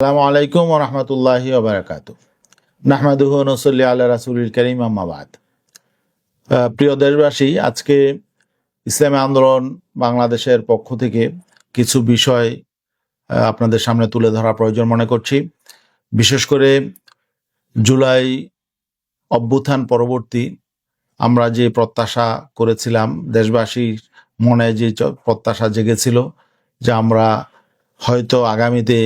আসসালামু আলাইকুম রহমতুল্লাহি ওবরাকাত নাহমাদুহ নসল্লি আল্লাহ রাসুল করিম আম্মাবাদ প্রিয় দেশবাসী, আজকে ইসলামী আন্দোলন বাংলাদেশের পক্ষ থেকে কিছু বিষয় আপনাদের সামনে তুলে ধরা প্রয়োজন মনে করছি। বিশেষ করে জুলাই অভ্যুত্থান পরবর্তী আমরা যে প্রত্যাশা করেছিলাম, দেশবাসীর মনে যে প্রত্যাশা জেগেছিল যে আমরা হয়তো আগামীতে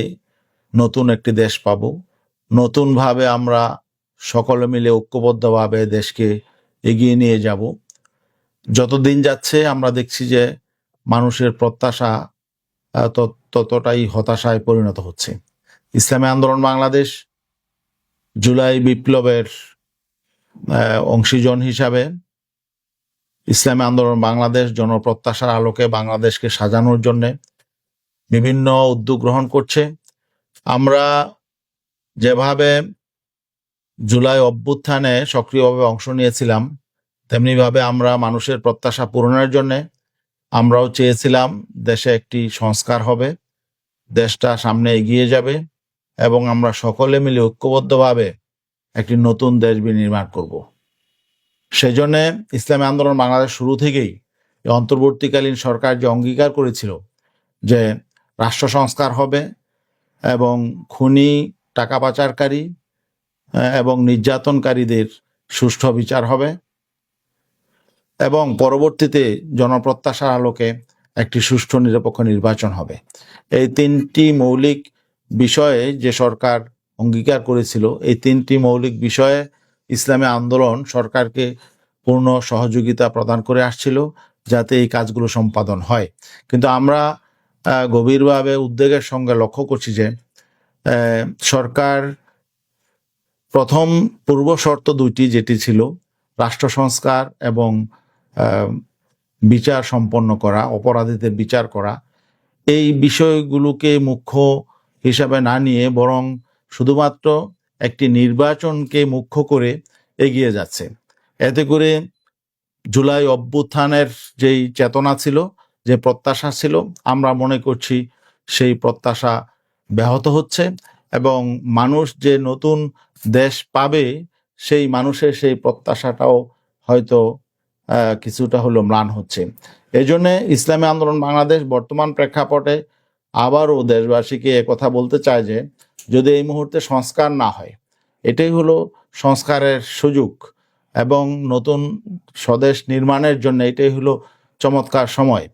নতুন একটি দেশ পাব। নতুনভাবে আমরা সকলে মিলে ঐক্যবদ্ধভাবে দেশকে এগিয়ে নিয়ে যাব। যতদিন যাচ্ছে আমরা দেখছি যে মানুষের প্রত্যাশা তত- ততটাই হতাশায় পরিণত হচ্ছে। ইসলামী আন্দোলন বাংলাদেশ জুলাই বিপ্লবের অংশীজন হিসাবে ইসলামী আন্দোলন বাংলাদেশ জনপ্রত্যাশার আলোকে বাংলাদেশকে সাজানোর জন্যে বিভিন্ন উদ্যোগ গ্রহণ করছে। আমরা যেভাবে জুলাই অভ্যুত্থানে সক্রিয়ভাবে অংশ নিয়েছিলাম, তেমনিভাবে আমরা মানুষের প্রত্যাশা পূরণের জন্যে আমরাও চেয়েছিলাম দেশে একটি সংস্কার হবে, দেশটা সামনে এগিয়ে যাবে এবং আমরা সকলে মিলে ঐক্যবদ্ধভাবে একটি নতুন দেশ বিনির্মাণ করব। সেজন্য ইসলামী আন্দোলন বাংলাদেশ শুরু থেকেই অন্তর্বর্তীকালীন সরকার যে অঙ্গীকার করেছিল যে রাষ্ট্র সংস্কার হবে এবং খুনি, টাকা পাচারকারী এবং নির্যাতনকারীদের সুষ্ঠু বিচার হবে এবং পরবর্তীতে জনপ্রত্যাশার আলোকে একটি সুষ্ঠু নিরপেক্ষ নির্বাচন হবে। এই তিনটি মৌলিক বিষয়ে যে সরকার অঙ্গীকার করেছিল, এই তিনটি মৌলিক বিষয়ে ইসলামী আন্দোলন সরকারকে পূর্ণ সহযোগিতা প্রদান করে আসছিল যাতে এই কাজগুলো সম্পাদন হয়। কিন্তু আমরা গভীরভাবে উদ্বেগের সঙ্গে লক্ষ্য করছি যে সরকার প্রথম পূর্ব শর্ত দুইটি যেটি ছিল, রাষ্ট্র সংস্কার এবং বিচার সম্পন্ন করা, অপরাধীদের বিচার করা। এই বিষয়গুলোকে মুখ্য হিসাবে না নিয়ে বরং শুধুমাত্র একটি নির্বাচনকে মুখ্য করে এগিয়ে যাচ্ছে। এতে করে জুলাই অভ্যুত্থানের যেই চেতনা ছিল যে প্রত্যাশা ছিল, আমরা মনে করছি সেই প্রত্যাশা ব্যাহত হচ্ছে এবং মানুষ যে নতুন দেশ পাবে, সেই মানুষের সেই প্রত্যাশাটাও হয়তো কিছুটা হলো ম্লান হচ্ছে। এই জন্যে ইসলামী আন্দোলন বাংলাদেশ বর্তমান প্রেক্ষাপটে আবারও দেশবাসীকে কথা বলতে চায় যে, যদি এই মুহূর্তে সংস্কার না হয়, এটাই হলো সংস্কারের সুযোগ এবং নতুন স্বদেশ নির্মাণের জন্য এটাই হলো চমৎকার সময়।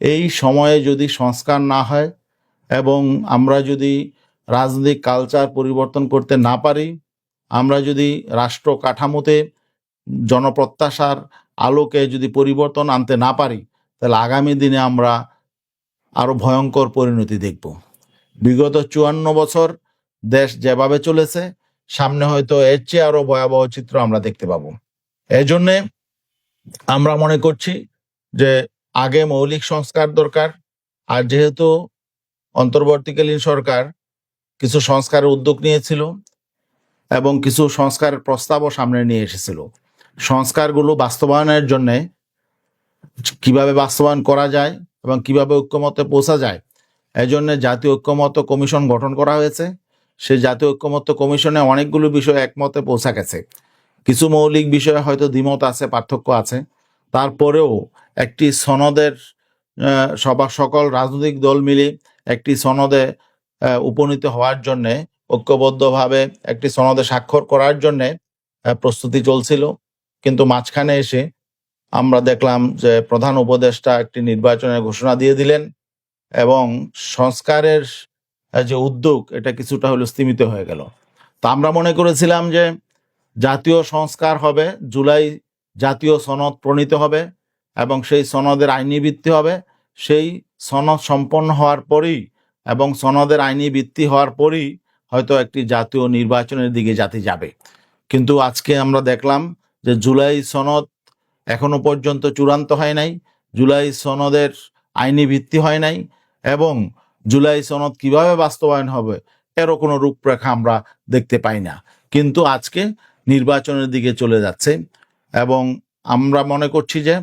এই সময়ে যদি সংস্কার না হয় এবং আমরা যদি রাজনৈতিক কালচার পরিবর্তন করতে না পারি, আমরা যদি রাষ্ট্র কাঠামোতে জনপ্রত্যাশার আলোকে যদি পরিবর্তন আনতে না পারি, তাহলে আগামী দিনে আমরা আরও ভয়ঙ্কর পরিণতি দেখব। বিগত চুয়ান্ন বছর দেশ যেভাবে চলেছে, সামনে হয়তো এর চেয়ে আরও ভয়াবহ চিত্র আমরা দেখতে পাবো। এই জন্যে আমরা মনে করছি যে আগে মৌলিক সংস্কার দরকার, আর যেহেতু অন্তর্বর্তীকালীন সরকার কিছু সংস্কারের উদ্যোগ নিয়েছিল এবং কিছু সংস্কারের প্রস্তাবও সামনে নিয়ে এসেছিল। সংস্কারগুলো বাস্তবায়নের জন্যে কীভাবে বাস্তবায়ন করা যায় এবং কীভাবে ঐক্যমতে পৌঁছা যায় এই জন্য জাতীয় ঐক্যমত কমিশন গঠন করা হয়েছে। সেই জাতীয় ঐক্যমত কমিশনে অনেকগুলো বিষয় একমতে পৌঁছা গেছে। কিছু মৌলিক বিষয়ে হয়তো দ্বিমত আছে, পার্থক্য আছে। তারপরেও একটি সনদের সবার সকল রাজনৈতিক দল মিলে একটি সনদে উপনীত হওয়ার জন্যে, ঐক্যবদ্ধভাবে একটি সনদে স্বাক্ষর করার জন্যে প্রস্তুতি চলছিল। কিন্তু মাঝখানে এসে আমরা দেখলাম যে প্রধান উপদেষ্টা একটি নির্বাচনের ঘোষণা দিয়ে দিলেন এবং সংস্কারের যে উদ্যোগ, এটা কিছুটা হলো স্তীমিত হয়ে গেল। তা আমরা মনে করেছিলাম যে জাতীয় সংস্কার হবে জুলাই জাতীয় সনদ প্রণীত হবে এবং সেই সনদের আইনি ভিত্তি হবে। সেই সনদ সম্পন্ন হওয়ার পরেই এবং সনদের আইনি ভিত্তি হওয়ার পরেই হয়তো একটি জাতীয় নির্বাচনের দিকে জাতি যাবে। কিন্তু আজকে আমরা দেখলাম যে জুলাই সনদ এখনও পর্যন্ত চূড়ান্ত হয় নাই, জুলাই সনদের আইনি ভিত্তি হয় নাই এবং জুলাই সনদ কীভাবে বাস্তবায়ন হবে এরও কোনো রূপরেখা আমরা দেখতে পাই না। কিন্তু আজকে নির্বাচনের দিকে চলে যাচ্ছে। এবং আমরা মনে করছি যে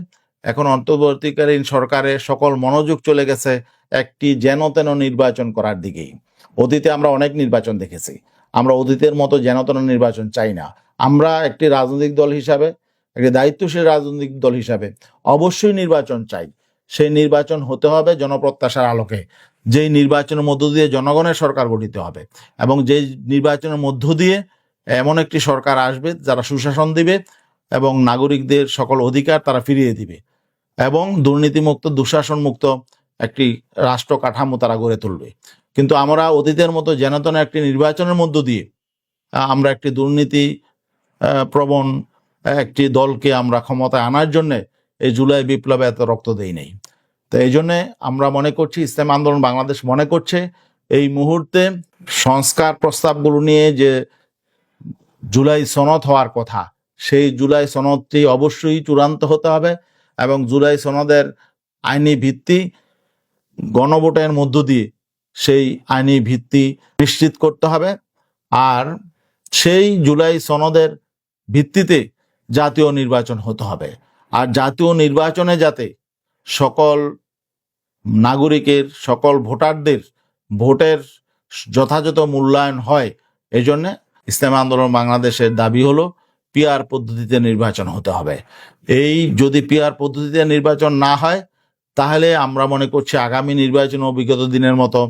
এখন অন্তর্বর্তীকালীন সরকারের সকল মনোযোগ চলে গেছে একটি যেন তেন নির্বাচন করার দিকেই। অতীতে আমরা অনেক নির্বাচন দেখেছি। আমরা অতীতের মতো যেন তেন নির্বাচন চাই না। আমরা একটি রাজনৈতিক দল হিসাবে, একটি দায়িত্বশীল রাজনৈতিক দল হিসাবে অবশ্যই নির্বাচন চাই। সেই নির্বাচন হতে হবে জনপ্রত্যাশার আলোকে। যেই নির্বাচনের মধ্য দিয়ে জনগণের সরকার গঠিত হবে এবং যেই নির্বাচনের মধ্য দিয়ে এমন একটি সরকার আসবে যারা সুশাসন দিবে এবং নাগরিকদের সকল অধিকার তারা ফিরিয়ে দিবে এবং দুর্নীতিমুক্ত, দুঃশাসনমুক্ত একটি রাষ্ট্র কাঠামো তারা গড়ে তুলবে। কিন্তু আমরা অতীতের মতো যেনতন একটি নির্বাচনের মধ্য দিয়ে আমরা একটি দুর্নীতি প্রবণ একটি দলকে আমরা ক্ষমতায় আনার জন্য এই জুলাই বিপ্লবে এত রক্ত দেই নাই। তো এই জন্যে আমরা মনে করছি, ইসলাম আন্দোলন বাংলাদেশ মনে করছে, এই মুহূর্তে সংস্কার প্রস্তাবগুলো নিয়ে যে জুলাই সনদ হওয়ার কথা সেই জুলাই সনদটি অবশ্যই চূড়ান্ত হতে হবে এবং জুলাই সনদের আইনি ভিত্তি গণভোটের মধ্য দিয়ে সেই আইনি ভিত্তি নিশ্চিত করতে হবে। আর সেই জুলাই সনদের ভিত্তিতে জাতীয় নির্বাচন হতে হবে। আর জাতীয় নির্বাচনে যাতে সকল নাগরিকের, সকল ভোটারদের ভোটের যথাযথ মূল্যায়ন হয় এই জন্যে ইসলাম আন্দোলন বাংলাদেশের দাবি হলো পিআর পদ্ধতিতে নির্বাচন হতে হবে। এই যদি পিআর পদ্ধতিতে নির্বাচন না হয়, তাহলে আমরা মনে করছি আগামী নির্বাচন ও বিগত দিনের মতো।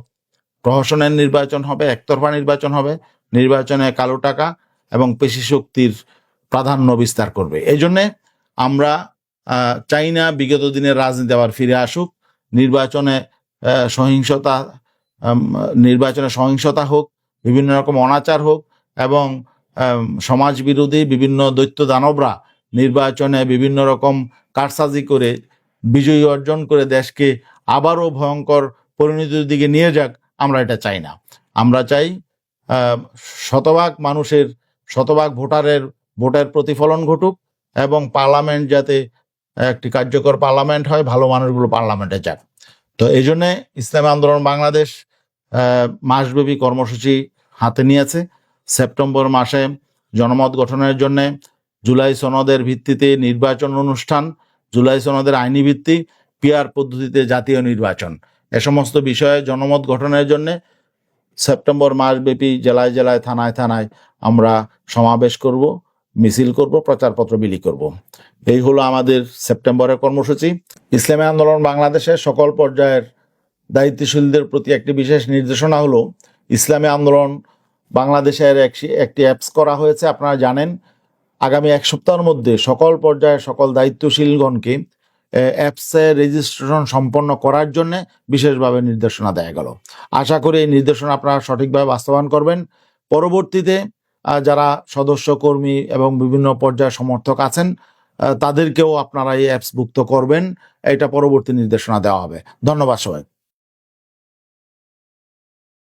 প্রহসনের নির্বাচন হবে, একতরফা নির্বাচন হবে, নির্বাচনে কালো টাকা এবং পেশি শক্তির প্রাধান্য বিস্তার করবে। এই জন্যে আমরা চাই না বিগত দিনের রাজনীতি আবার ফিরে আসুক। নির্বাচনে সহিংসতা নির্বাচনে সহিংসতা হোক, বিভিন্ন রকম অনাচার হোক এবং সমাজ বিরোধী বিভিন্ন দৈত্য দানবরা নির্বাচনে বিভিন্ন রকম কারসাজি করে বিজয়ী অর্জন করে দেশকে আবারও ভয়ঙ্কর পরিণতির দিকে নিয়ে যাক, আমরা এটা চাই না। আমরা চাই শতভাগ মানুষের, শতভাগ ভোটারের, ভোটের প্রতিফলন ঘটুক এবং পার্লামেন্ট যাতে একটি কার্যকর পার্লামেন্ট হয়, ভালো মানুষগুলো পার্লামেন্টে যাক। তো এই জন্যে ইসলামী আন্দোলন বাংলাদেশ মাসব্যাপী কর্মসূচি হাতে নিয়েছে। সেপ্টেম্বর মাসে জনমত গঠনের জন্য জুলাই সনদের ভিত্তিতে নির্বাচন অনুষ্ঠান, জুলাই সনদের আইনি ভিত্তি, পিআর পদ্ধতিতে জাতীয় নির্বাচন। এ সমস্ত বিষয়ে জনমত গঠনের জন্য সেপ্টেম্বর মাসব্যাপী জেলায় জেলায় থানায় থানায় আমরা সমাবেশ করব, মিছিল করব, প্রচারপত্র বিলি করব। এই হলো আমাদের সেপ্টেম্বরের কর্মসূচি। ইসলামী আন্দোলন বাংলাদেশের সকল পর্যায়ের দায়িত্বশীলদের প্রতি একটি বিশেষ নির্দেশনা হলো, ইসলামী আন্দোলন বাংলাদেশের একটি অ্যাপস করা হয়েছে, আপনারা জানেন। আগামী এক সপ্তাহের মধ্যে সকল পর্যায়ের সকল দায়িত্বশীলগণকে অ্যাপসে রেজিস্ট্রেশন সম্পন্ন করার জন্য বিশেষভাবে নির্দেশনা দেয়া গেল। আশা করি এই নির্দেশনা আপনারা সঠিকভাবে বাস্তবায়ন করবেন। পরবর্তীতে যারা সদস্য, কর্মী এবং বিভিন্ন পর্যায়ের সমর্থক আছেন তাদেরকেও আপনারা এই অ্যাপস ভুক্ত করবেন। এটা পরবর্তী নির্দেশনা দেওয়া হবে। ধন্যবাদ সবাই